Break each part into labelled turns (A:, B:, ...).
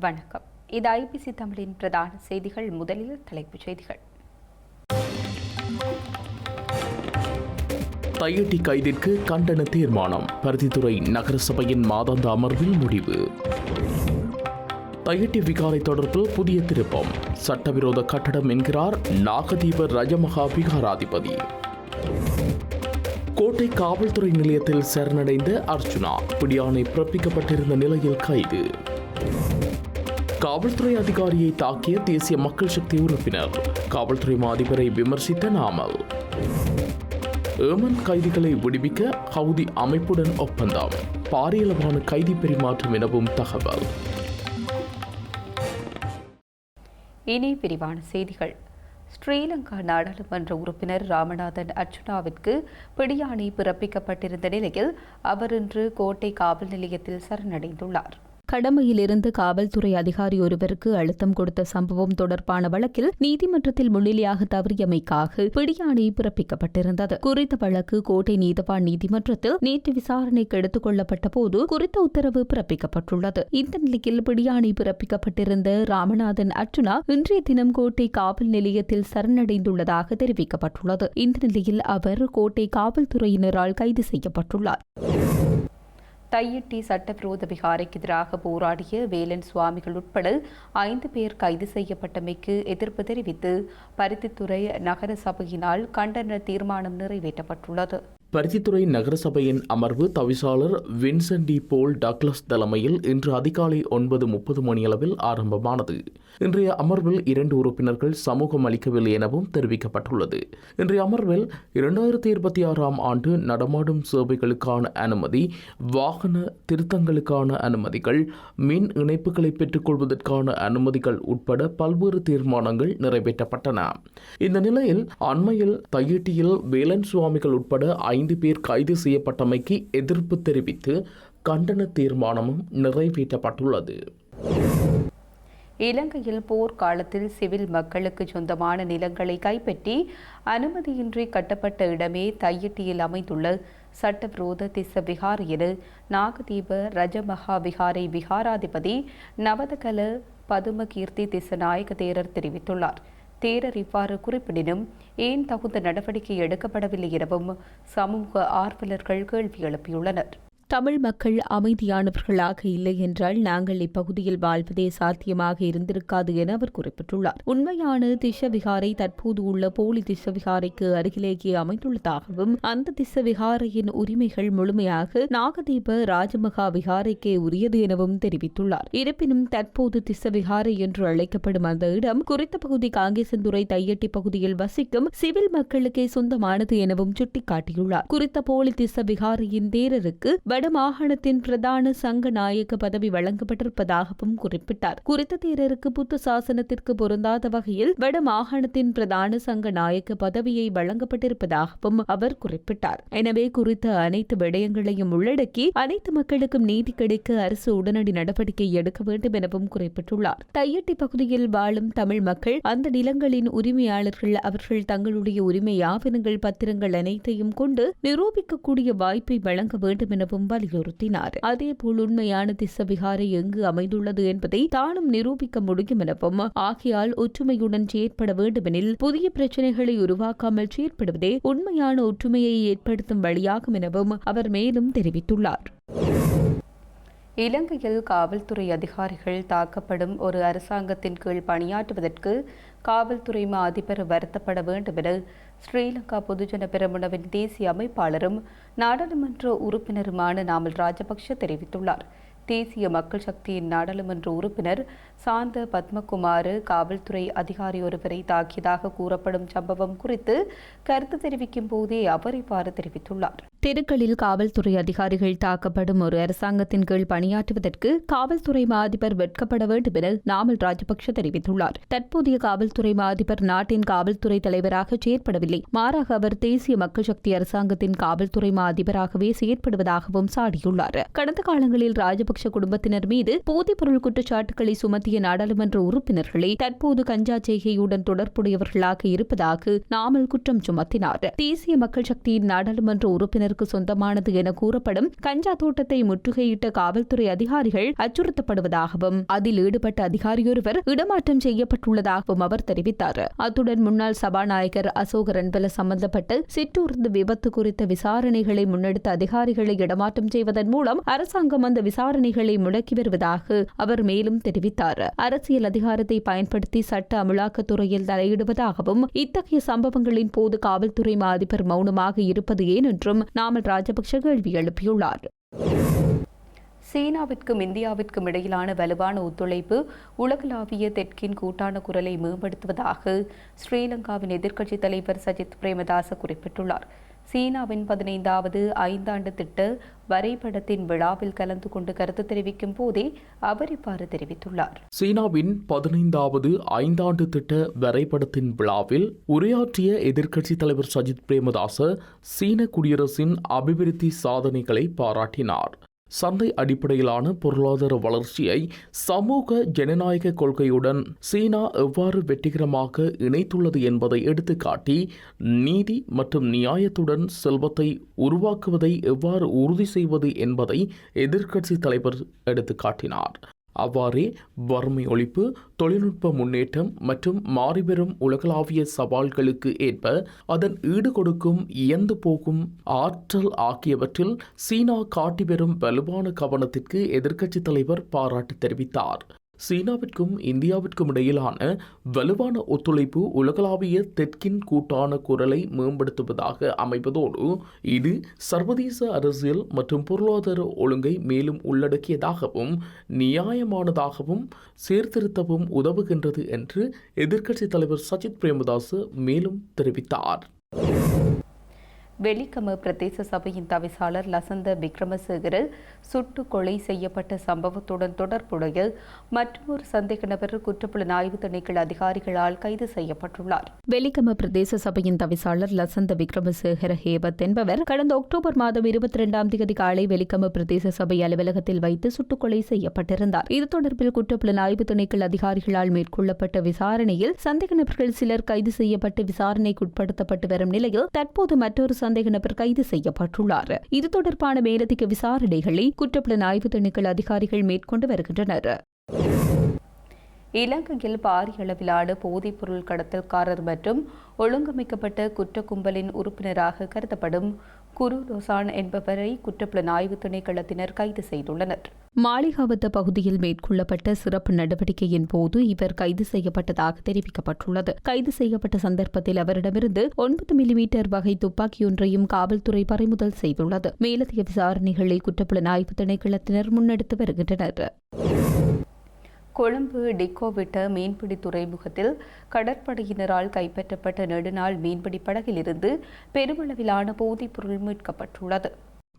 A: வணக்கம். இது ஐபிசி தமிழின் பிரதான செய்திகள். முதலில் தலைப்புச் செய்திகள்.
B: தையட்டி கைதிற்கு கண்டன தீர்மானம். பருத்தித்துறை நகரசபையின் மாதாந்த அமர்வில் முடிவு. தையட்டி விகாரை தொடர்பில் புதிய திருப்பம். சட்டவிரோத கட்டடம் என்கிறார் நாகதீப ரஜமகா விகாராதிபதி. கோட்டை காவல்துறை நிலையத்தில் சரணடைந்த அர்ச்சுனா பிடியானை பிறப்பிக்கப்பட்டிருந்த நிலையில் கைது. காவல்துறை அதிகாரியை தாக்கிய தேசிய மக்கள் சக்தி உறுப்பினர். காவல்துறை அதிபரை விமர்சித்த நாமல். ஏமன் கைதிகளை விடுவிக்க ஹவுதி அமைப்புடன் ஒப்பந்தம். பாரியளவான கைதி பரிமாற்றம் எனவும் தகவல்.
A: இனி விரிவான செய்திகள். ஸ்ரீலங்கா நாடாளுமன்ற உறுப்பினர் ராமநாதன் அர்ச்சுனாவிற்கு பிடியாணை பிறப்பிக்கப்பட்டிருந்த நிலையில் அவர் இன்று கோட்டை காவல் நிலையத்தில் சரணடைந்துள்ளார். கடமையிலிருந்து காவல்துறை அதிகாரி ஒருவருக்கு அழுத்தம் கொடுத்த சம்பவம் தொடர்பான வழக்கில் நீதிமன்றத்தில் முன்னிலையாக தவறியமைக்காக பிடியாணை பிறப்பிக்கப்பட்டிருந்தது. குறித்த வழக்கு கோட்டை நீதவான் நீதிமன்றத்தில் நேற்று விசாரணைக்கு எடுத்துக் கொள்ளப்பட்ட போது குறித்த உத்தரவு பிறப்பிக்கப்பட்டுள்ளது. இந்த நிலையில் பிடியாணை பிறப்பிக்கப்பட்டிருந்த ராமநாதன் அர்ச்சுனா இன்றைய தினம் கோட்டை காவல் நிலையத்தில் சரணடைந்துள்ளதாக தெரிவிக்கப்பட்டுள்ளது. இந்த நிலையில் அவர் கோட்டை காவல்துறையினரால் கைது செய்யப்பட்டுள்ளார். தையிட்டி சட்டவிரோத விகாரைக்கு எதிராக போராடிய வேலன் சுவாமிகள் உட்பட ஐந்து பேர் கைது செய்யப்பட்டமைக்கு எதிர்ப்பு தெரிவித்து பருத்தித்துறை நகர சபையினால் கண்டன தீர்மானம் நிறைவேற்றப்பட்டுள்ளது.
B: பருத்தித்துறை நகரசபையின் அமர்வு தவிசாளர் வின்சென்ட் டி போல் டக்ளஸ் தலைமையில் இன்று அதிகாலை ஒன்பது முப்பது மணியளவில் ஆரம்பமானது. இன்றைய அமர்வில் இரண்டு உறுப்பினர்கள் சமூகம் அளிக்கவில்லை எனவும் தெரிவிக்கப்பட்டுள்ளது. இன்றைய அமர்வில் இரண்டாயிரத்தி இருபத்தி ஆறாம் ஆண்டு நடமாடும் சேவைகளுக்கான அனுமதி வாகன திருத்தங்களுக்கான அனுமதிகள் மின் இணைப்புகளை பெற்றுக்கொள்வதற்கான அனுமதிகள் உட்பட பல்வேறு தீர்மானங்கள் நிறைவேற்றப்பட்டன. இந்த நிலையில் அண்மையில் தையிட்டியில் வேலன் சுவாமிகள் உட்பட ஐந்து பேர் கைது செய்யப்பட்டமைக்கு எதிர்ப்பு தெரிவித்து கண்டன தீர்மானமும் நிறைவேற்றப்பட்டுள்ளது.
A: இலங்கையில் போர்க்காலத்தில் சிவில் மக்களுக்கு சொந்தமான நிலங்களை கைப்பற்றி அனுமதியின்றி கட்டப்பட்ட இடமே தையிட்டியில் அமைந்துள்ள சட்டவிரோத திச விகார் என நாகதீப ரஜமகா விகாரை விகாராதிபதி நவதகல பதுமகீர்த்தி திசநாயக தேரர் தெரிவித்துள்ளார். தேரர் இவ்வாறு குறிப்பிடினும் ஏன் தகுந்த நடவடிக்கை எடுக்கப்படவில்லை எனவும் சமூக ஆர்வலர்கள் கேள்வி எழுப்பியுள்ளனர். தமிழ் மக்கள் அமைதியானவர்களாக இல்லை என்றால் நாங்கள் இப்பகுதியில் வாழ்வதே சாத்தியமாக இருந்திருக்காது என அவர் குறிப்பிட்டுள்ளார். உண்மையான திசவிகாரை தற்போது உள்ள போலி திஷ விகாரைக்கு அருகிலேயே அமைந்துள்ளதாகவும் அந்த திசவிகாரையின் உரிமைகள் முழுமையாக நாகதீப ராஜமகா விகாரைக்கே உரியது எனவும் தெரிவித்துள்ளார். இருப்பினும் தற்போது திசவிகாரை என்று அழைக்கப்படும் அந்த இடம் குறித்த பகுதி காங்கேசந்துறை தையட்டி பகுதியில் வசிக்கும் சிவில் மக்களுக்கே சொந்தமானது எனவும் சுட்டிக்காட்டியுள்ளார். குறித்த போலி திசவிகாரையின் தேரருக்கு வடமாகாணத்தின் பிரதான சங்க நாயக பதவி வழங்கப்பட்டிருப்பதாகவும் குறிப்பிட்டார். குறித்த தேரருக்கு புத்த சாசனத்திற்கு பொருந்தாத வகையில் வடமாகாணத்தின் பிரதான சங்க நாயக பதவியை வழங்கப்பட்டிருப்பதாகவும் அவர் குறிப்பிட்டார். எனவே குறித்த அனைத்து விடயங்களையும் உள்ளடக்கி அனைத்து மக்களுக்கும் நீதி கிடைக்க அரசு உடனடி நடவடிக்கை எடுக்க வேண்டும் எனவும் குறிப்பிட்டுள்ளார். தையட்டி பகுதியில் வாழும் தமிழ் மக்கள் அந்த நிலங்களின் உரிமையாளர்கள் அவர்கள் தங்களுடைய உரிமை ஆவணங்கள் பத்திரங்கள் அனைத்தையும் கொண்டு நிரூபிக்கக்கூடிய வாய்ப்பை வழங்க வேண்டும் எனவும் வலியுறுத்தினார் அதேபோல் உண்மையான திசவிகாரை எங்கு அமைந்துள்ளது என்பதை தானும் நிரூபிக்க முடியும் எனவும் ஆகையால் ஒற்றுமையுடன் செயற்பட வேண்டுமெனில் புதிய பிரச்சனைகளை உருவாக்காமல் செயற்படுவதே உண்மையான ஒற்றுமையை ஏற்படுத்தும் வழியாகும் எனவும் அவர் மேலும் தெரிவித்துள்ளார். இலங்கையில் காவல்துறை அதிகாரிகள் தாக்கப்படும் ஒரு அரசாங்கத்தின் கீழ் பணியாற்றுவதற்கு காவல்துறை மா அதிபர் வருத்தப்பட வேண்டும் என ஸ்ரீலங்கா பொதுஜன பெரமுனவின் தேசிய அமைப்பாளரும் நாடாளுமன்ற உறுப்பினருமான நாமல் ராஜபக்ஷ தெரிவித்துள்ளார். தேசிய மக்கள் சக்தியின் நாடாளுமன்ற உறுப்பினர் சாந்த பத்மகுமார் காவல்துறை அதிகாரி ஒருவரை தாக்கியதாக கூறப்படும் சம்பவம் குறித்து கருத்து தெரிவிக்கும் போதே அவர் இவ்வாறு தெரிவித்துள்ளார். தெருக்களில் காவல்துறை அதிகாரிகள் தாக்கப்படும் ஒரு அரசாங்கத்தின் கீழ் பணியாற்றுவதற்கு காவல்துறை மா அதிபர் வெட்கப்பட வேண்டும் என நாமல் ராஜபக்ஷ தெரிவித்துள்ளார். தற்போதைய காவல்துறை மா அதிபர் நாட்டின் காவல்துறை தலைவராக செயற்படவில்லை. மாறாக அவர் தேசிய மக்கள் சக்தி அரசாங்கத்தின் காவல்துறை மா அதிபராகவே செயற்படுவதாகவும் சாடியுள்ளார். கடந்த காலங்களில் ராஜபக்ஷ குடும்பத்தினர் மீது போதைப்பொருள் குற்றச்சாட்டுகளை சுமத்திய நாடாளுமன்ற உறுப்பினர்களை தற்போது கஞ்சா செய்கையுடன் தொடர்புடையவர்களாக இருப்பதாக நாமல் குற்றம் சுமத்தினார். தேசிய மக்கள் சக்தியின் நாடாளுமன்ற உறுப்பினர் உறுப்பினருக்கு சொந்தமானது என கூறப்படும் கஞ்சா தோட்டத்தை முற்றுகையிட்ட காவல்துறை அதிகாரிகள் அச்சுறுத்தப்படுவதாகவும் அதில் ஈடுபட்ட அதிகாரியொருவர் இடமாற்றம் செய்யப்பட்டுள்ளதாகவும் அவர் தெரிவித்தார். அத்துடன் முன்னாள் சபாநாயகர் அசோக ரன்பல சம்பந்தப்பட்ட சிற்றூர்ந்து விபத்து குறித்த விசாரணைகளை முன்னெடுத்த அதிகாரிகளை இடமாற்றம் செய்வதன் மூலம் அரசாங்கம் அந்த விசாரணைகளை முடக்கி வருவதாக அவர் மேலும் தெரிவித்தார். அரசியல் அதிகாரத்தை பயன்படுத்தி சட்ட அமலாக்கத்துறையில் தலையிடுவதாகவும் இத்தகைய சம்பவங்களின் போது காவல்துறை மாதிபர் மௌனமாக இருப்பது ஏனென்றும் நாமல் ராஜபக்ஷ கேள்வி எழுப்பியுள்ளார். சீனாவிற்கும் இந்தியாவிற்கும் இடையிலான வலுவான ஒத்துழைப்பு உலகளாவிய தெற்கின் கூட்டான குரலை மேம்படுத்துவதாக ஸ்ரீலங்காவின் எதிர்க்கட்சித் தலைவர் சஜித் பிரேமதாச குறிப்பிட்டுள்ளார். சீனாவின் பதினைந்தாவது ஐந்தாண்டு திட்ட வரைபடத்தின் விழாவில் கலந்து கொண்டு கருத்து தெரிவிக்கும் போதே அவர் இவ்வாறு தெரிவித்துள்ளார்.
B: சீனாவின் பதினைந்தாவது ஐந்தாண்டு திட்ட வரைபடத்தின் விழாவில் உரையாற்றிய எதிர்க்கட்சித் தலைவர் சஜித் பிரேமதாச சீன குடியரசின் அபிவிருத்தி சாதனைகளை பாராட்டினார். சந்தை அடிப்படையிலான பொருளாதார வளர்ச்சியை சமூக ஜனநாயக கொள்கையுடன் சீனா எவ்வாறு வெற்றிகரமாக இணைத்துள்ளது என்பதை எடுத்துக்காட்டி நீதி மற்றும் நியாயத்துடன் செல்வத்தை உருவாக்குவதை எவ்வாறு உறுதி செய்வது என்பதை எதிர்க்கட்சி தலைவர் எடுத்துக்காட்டினார். அவ்வாறே வறுமை ஒழிப்பு தொழில்நுட்ப முன்னேற்றம் மற்றும் மாறிவரும் உலகளாவிய சவால்களுக்கு ஏற்ப அதன் ஈடுகொடுக்கும் இயந்து போகும் ஆற்றல் ஆகியவற்றில் சீனா காட்டி வரும் வலுவான கவனத்திற்கு எதிர்க்கட்சித் தலைவர் பாராட்டு தெரிவித்தார். சீனாவிற்கும் இந்தியாவிற்கும் இடையிலான வலுவான ஒத்துழைப்பு உலகளாவிய தெற்கின் கூட்டான குரலை மேம்படுத்துவதாக அமைவதோடு இது சர்வதேச அரசியல் மற்றும் பொருளாதார ஒழுங்கை மேலும் உள்ளடக்கியதாகவும் நியாயமானதாகவும் சீர்திருத்தவும் உதவுகின்றது என்று எதிர்க்கட்சித் தலைவர் சஜித் பிரேமதாஸ் மேலும் தெரிவித்தார்.
A: வெலிக்கம பிரதேச சபையின் தவிசாளர் லசந்த விக்ரமசேகர சுட்டு கொலை செய்யப்பட்ட சம்பவத்துடன் தொடர்புடைய மற்றொரு சந்தேக நபர் குற்றப்புலனாய்வு திணைக்கள் அதிகாரிகளால் கைது செய்யப்பட்டுள்ளார். வெலிக்கம பிரதேச சபையின் தவிசாளர் லசந்த விக்ரமசேகர ஹேபத் என்பவர் கடந்த அக்டோபர் மாதம் இருபத்தி இரண்டாம் தேதி காலை வெலிக்கம பிரதேச சபை அலுவலகத்தில் வைத்து சுட்டுக்கொலை செய்யப்பட்டிருந்தார். இது தொடர்பில் குற்றப்புலனாய்வு திணைக்கள் அதிகாரிகளால் மேற்கொள்ளப்பட்ட விசாரணையில் சந்தேக நபர்கள் சிலர் கைது செய்யப்பட்டு விசாரணைக்கு உட்படுத்தப்பட்டு வரும் நிலையில் தற்போது மற்றொரு சந்தேக நபர் கைது செய்யப்பட்டுள்ளார். இது தொடர்பான மேலதிக விசாரணைகளை குற்றப்புலனாய்வு திணைக்கள அதிகாரிகள் மேற்கொண்டு வருகின்றனர். இலங்கையில் பாரிய அளவிலான போதைப்பொருள் கடத்தல்காரர் மற்றும் ஒழுங்கமைக்கப்பட்ட குற்ற கும்பலின் உறுப்பினராக கருதப்படும் குரு ரொசான் என்பவரை குற்றப்புலனாய்வு திணைக்களத்தினர் கைது செய்துள்ளனர். மாளிகாவத்த பகுதியில் மேற்கொள்ளப்பட்ட சிறப்பு நடவடிக்கையின் போது இவர் கைது செய்யப்பட்டதாக தெரிவிக்கப்பட்டுள்ளது. கைது செய்யப்பட்ட சந்தர்ப்பத்தில் அவரிடமிருந்து ஒன்பது மில்லிமீட்டர் வகை துப்பாக்கியொன்றையும் காவல்துறை பறிமுதல் செய்துள்ளது. மேலதிக விசாரணைகளை குற்றப்புலனாய்வு திணைக்களத்தினர் முன்னெடுத்து வருகின்றனர். கொழும்பு டிக்கோவிட்ட மீன்பிடி துறைமுகத்தில் கடற்படையினரால் கைப்பற்றப்பட்ட நெடுநாள் மீன்பிடி படகிலிருந்து பெருமளவிலான போதைப்பொருள் மீட்கப்பட்டுள்ளது.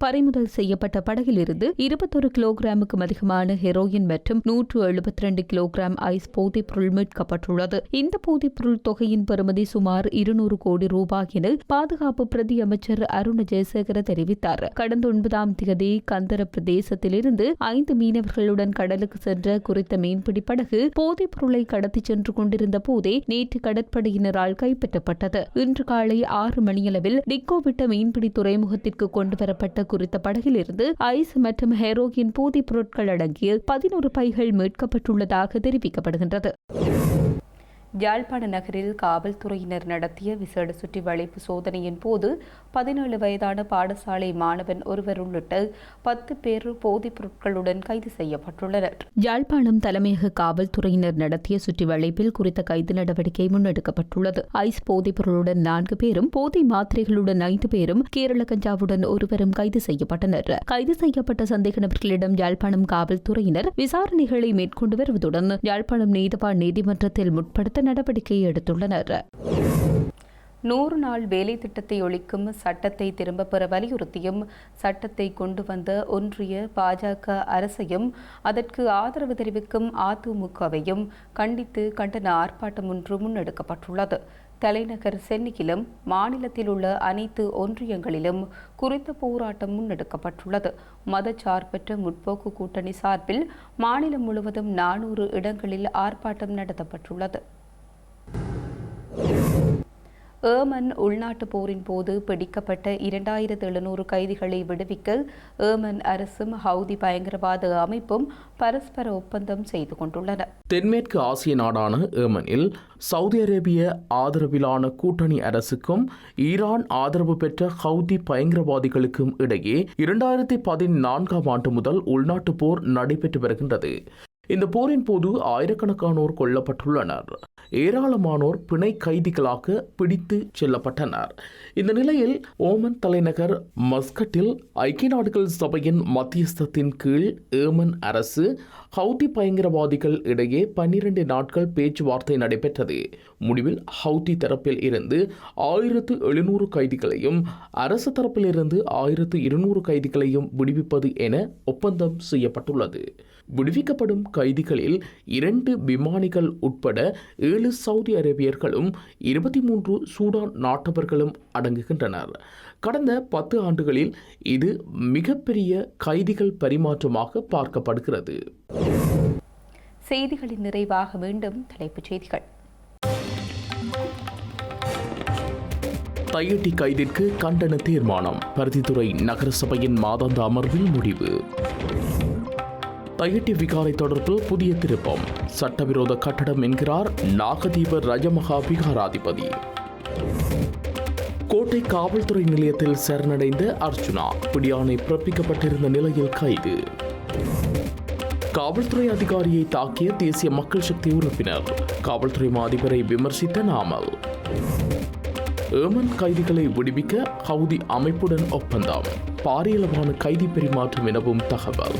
A: பறிமுதல் செய்யப்பட்ட படகிலிருந்து இருபத்தொரு கிலோகிராமுக்கும் அதிகமான ஹெரோயின் மற்றும் நூற்று எழுபத்தி ரெண்டு கிலோகிராம் ஐஸ் போதைப் பொருள் மீட்கப்பட்டுள்ளது. இந்த போதைப்பொருள் தொகையின் பெறுமதி சுமார் இருநூறு கோடி ரூபாய் என பாதுகாப்பு பிரதி அமைச்சர் அருண ஜெயசேகர தெரிவித்தார். கடந்த ஒன்பதாம் தேதி கந்தர பிரதேசத்திலிருந்து ஐந்து மீனவர்களுடன் கடலுக்கு சென்ற குறித்த மீன்பிடி படகு போதைப் பொருளை கடத்திச் சென்று கொண்டிருந்த போதே நேற்று கடற்படையினரால் கைப்பற்றப்பட்டது. இன்று காலை ஆறு மணியளவில் டிக்கோவிட்ட மீன்பிடி துறைமுகத்திற்கு கொண்டுவரப்பட்ட குறித்த படகிலிருந்து ஐஸ் மற்றும் ஹெரோயின் போதைப் பொருட்கள் அடங்கிய பதினோரு பைகள் மீட்கப்பட்டுள்ளதாக தெரிவிக்கப்படுகின்றது. யாழ்ப்பாண நகரில் காவல்துறையினர் நடத்திய விசேட சுற்றி வளைப்பு சோதனையின் போது பதினேழு வயதான பாடசாலை மாணவன் ஒருவர் உள்ளிட்ட பத்து பேர் போதைப் பொருட்களுடன் கைது செய்யப்பட்டுள்ளனர். யாழ்ப்பாணம் தலைமையக காவல்துறையினர் நடத்திய சுற்றி வளைப்பில் குறித்த கைது நடவடிக்கை முன்னெடுக்கப்பட்டுள்ளது. ஐஸ் போதைப் பொருளுடன் நான்கு பேரும் போதை மாத்திரைகளுடன் ஐந்து பேரும் கேரள கஞ்சாவுடன் ஒருவரும் கைது செய்யப்பட்டனர். கைது செய்யப்பட்ட சந்தேக நபர்களிடம் யாழ்ப்பாணம் காவல்துறையினர் விசாரணைகளை மேற்கொண்டு வருவதுடன் யாழ்ப்பாணம் நீதவான் நீதிமன்றத்தில் முற்படுத்த சட்ட நடவடிக்கை எடுத்துள்ளனர். நூறு நாள் வேலை திட்டத்தை ஒழிக்கும் சட்டத்தை திரும்பப் பெற வலியுறுத்தியும் சட்டத்தை கொண்டு வந்த ஒன்றிய பாஜக அரசையும் அதற்கு ஆதரவு தெரிவிக்கும் அதிமுகவையும் கண்டித்து கண்டன ஆர்ப்பாட்டம் ஒன்று முன்னெடுக்கப்பட்டுள்ளது. தலைநகர் சென்னையிலும் மாநிலத்தில் உள்ள அனைத்து ஒன்றியங்களிலும் குறித்த போராட்டம் முன்னெடுக்கப்பட்டுள்ளது. மதச்சார்பற்ற முற்போக்கு கூட்டணி சார்பில் மாநிலம் முழுவதும் நானூறு இடங்களில் ஆர்ப்பாட்டம் நடத்தப்பட்டுள்ளது. ஏமன் உள்நாட்டு போரின் போது பிடிக்கப்பட்ட இரண்டாயிரத்து எழுநூறு கைதிகளை விடுவிக்க ஏமன் அரசும் ஹவுதி பயங்கரவாத அமைப்பும் பரஸ்பர ஒப்பந்தம் செய்து கொண்டுள்ளன.
B: தென்மேற்கு ஆசிய நாடான ஏமனில் சவுதி அரேபிய ஆதரவிலான கூட்டணி அரசுக்கும் ஈரான் ஆதரவு பெற்ற ஹவுதி பயங்கரவாதிகளுக்கும் இடையே இரண்டாயிரத்தி பதினான்காம் ஆண்டு முதல் உள்நாட்டு போர் நடைபெற்று வருகின்றது. இந்த போரின் போது ஆயிரக்கணக்கானோர் கொல்லப்பட்டுள்ளனர். ஏராளமானோர் பிணை கைதிகளாக பிடித்து செல்லப்பட்டனர். இந்த நிலையில் ஓமன் தலைநகர் மஸ்கட்டில் ஐக்கிய நாடுகள் சபையின் மத்தியஸ்தத்தின் கீழ் ஏமன் அரசு ஹவுதி பயங்கரவாதிகள் இடையே பன்னிரண்டு நாட்கள் பேச்சுவார்த்தை நடைபெற்றது. முடிவில் ஹவுதி தரப்பில் இருந்து ஆயிரத்து எழுநூறு கைதிகளையும் அரசு தரப்பில் இருந்து ஆயிரத்து இருநூறு கைதிகளையும் விடுவிப்பது என ஒப்பந்தம் செய்யப்பட்டுள்ளது. விடுவிக்கப்படும் கைதிகளில் இரண்டு விமானிகள் உட்பட ஏழு சவுதி அரேபியர்களும் இருபத்தி மூன்று சூடான் நாட்டவர்களும் அடங்குகின்றனர். கடந்த பத்து ஆண்டுகளில் இது மிகப்பெரிய கைதிகள் பரிமாற்றமாக பார்க்கப்படுகிறது.
A: செய்திகளின் நிறைவாக மீண்டும் தலைப்புச் செய்திகள்.
B: தையட்டி கைதிற்கு கண்டன தீர்மானம் பருத்தித்துறை நகரசபையின் மாதாந்த அமர்வில் முடிவு. தையட்டி விகாரை தொடர்பில் புதிய திருப்பம். சட்டவிரோத கட்டடம் என்கிறார் நாகதீப ரஜமகா விகாராதிபதி. கோட்டை காவல்துறை நிலையத்தில் சரணடைந்த அர்ஜுனா பிடியானை பிறப்பிக்கப்பட்டிருந்த நிலையில் கைது. காவல்துறை அதிகாரியை தாக்கிய தேசிய மக்கள் சக்தி உறுப்பினர் காவல்துறை அதிபரை விமர்சித்த நாமல். ஏமன் கைதிகளை விடுவிக்க ஹவுதி அமைப்புடன் ஒப்பந்தம் பாரியளவான கைதி பரிமாற்றம் எனவும் தகவல்.